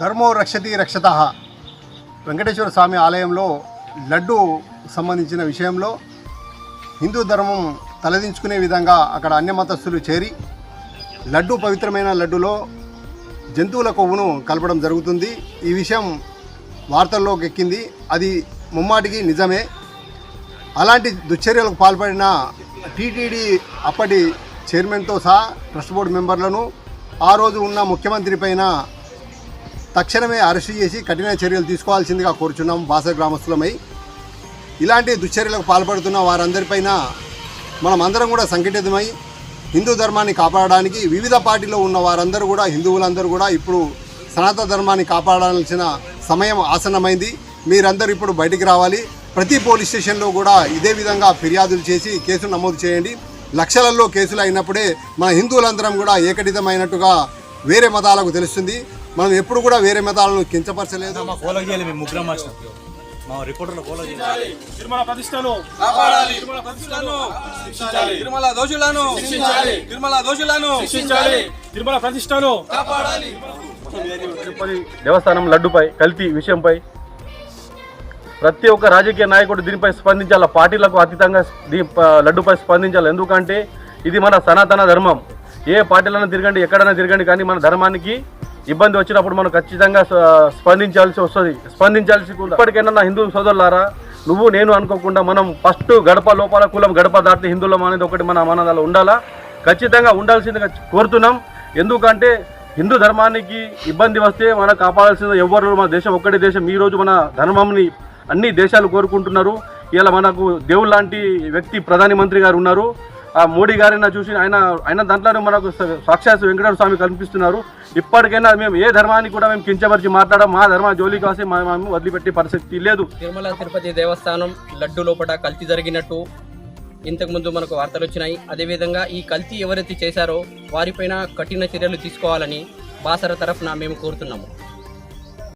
ధర్మో రక్షతి రక్షత. వెంకటేశ్వర స్వామి ఆలయంలో లడ్డు సంబంధించిన విషయంలో హిందూ ధర్మం తలదించుకునే విధంగా అక్కడ అన్య మతస్థులు చేరి లడ్డు పవిత్రమైన లడ్డులో జంతువుల కొవ్వును కలపడం జరుగుతుంది. ఈ విషయం వార్తల్లోకి ఎక్కింది. అది ముమ్మాటికి నిజమే. అలాంటి దుశ్చర్యలకు పాల్పడిన టీటీడీ అప్పటి చైర్మన్తో సహా ట్రస్ట్ బోర్డు మెంబర్లను ఆ రోజు ఉన్న ముఖ్యమంత్రి పైన తక్షణమే అరెస్టు చేసి కఠిన చర్యలు తీసుకోవాల్సిందిగా కోరుచున్నాం బాస గ్రామస్తులమై. ఇలాంటి దుశ్చర్యలకు పాల్పడుతున్న వారందరిపైన మనం అందరం కూడా సంఘటితమై హిందూ ధర్మాన్ని కాపాడడానికి వివిధ పార్టీలో ఉన్న వారందరూ కూడా హిందువులందరూ కూడా ఇప్పుడు సనాతన ధర్మాన్ని కాపాడాల్సిన సమయం ఆసన్నమైంది. మీరందరూ ఇప్పుడు బయటికి రావాలి. ప్రతి పోలీస్ స్టేషన్లో కూడా ఇదే విధంగా ఫిర్యాదులు చేసి కేసులు నమోదు చేయండి. లక్షలలో కేసులు అయినప్పుడే మన హిందువులందరం కూడా ఏకటితమైనట్టుగా వేరే మతాలకు తెలుస్తుంది. మనం ఎప్పుడు కూడా వేరే మతాలను కించపరచలేదు. మా ఫాలో చేయాలి మేము ముగ్గురం మార్చిన మా రిపోర్టర్లు ఫాలో చేయాలి తిరుమల ప్రతిష్టను. కాపాడాలి. తిరుమల ప్రతిష్టను. శిక్షించాలి. తిరుమల దోషులను. శిక్షించాలి. తిరుమల దోషులను. శిక్షించాలి. తిరుమల ప్రతిష్టను. కాపాడాలి. తిరుపతి దేవస్థానం లడ్డుపై కల్తీ విషయంపై ప్రతి ఒక్క రాజకీయ నాయకుడు దీనిపై స్పందించాలి? పార్టీలకు అతీతంగా దీ లడ్డుపై స్పందించాలి? ఎందుకంటే ఇది మన సనాతన ధర్మం. ఏ పార్టీలైనా తిరగండి ఎక్కడైనా తిరగండి కానీ మన ధర్మానికి ఇబ్బంది వచ్చినప్పుడు మనం ఖచ్చితంగా స్పందించాల్సి వస్తుంది. స్పందించాల్సి కూడా ఇప్పటికైనా నా హిందూ సోదరులారా నువ్వు నేను అనుకోకుండా మనం ఫస్ట్ గడప లోపల కులం గడప దాటి హిందువులం అనేది ఒకటి మన మనదాలో ఉండాలా? ఖచ్చితంగా ఉండాల్సిందిగా కోరుతున్నాం. ఎందుకంటే హిందూ ధర్మానికి ఇబ్బంది వస్తే మనం కాపాడాల్సింది ఎవరు? మన దేశం ఒక్కటే దేశం. ఈ రోజు మన ధర్మంని అన్ని దేశాలు కోరుకుంటున్నారు. ఇలా మనకు దేవుడు లాంటి వ్యక్తి ప్రధాని మంత్రి గారు ఉన్నారు. ఆ మోడీ గారిని చూసి ఆయన ఆయన దాంట్లోనే మనకు సాక్షాత్ వెంకటేశ్వర స్వామి కనిపిస్తున్నారు ఇప్పటికైనా మేము ఏ ధర్మాన్ని కూడా మేము కించపరిచి మాట్లాడడం మా ధర్మ జోలికి వస్తే మేము వదిలిపెట్టే పరిస్థితి లేదు. తిరుమల తిరుపతి దేవస్థానం లడ్డు లోపల కల్తీ జరిగినట్టు ఇంతకుముందు మనకు వార్తలు వచ్చినాయి. అదేవిధంగా ఈ కల్తీ ఎవరైతే చేశారో వారిపైన కఠిన చర్యలు తీసుకోవాలని బాసర తరఫున మేము కోరుతున్నాము.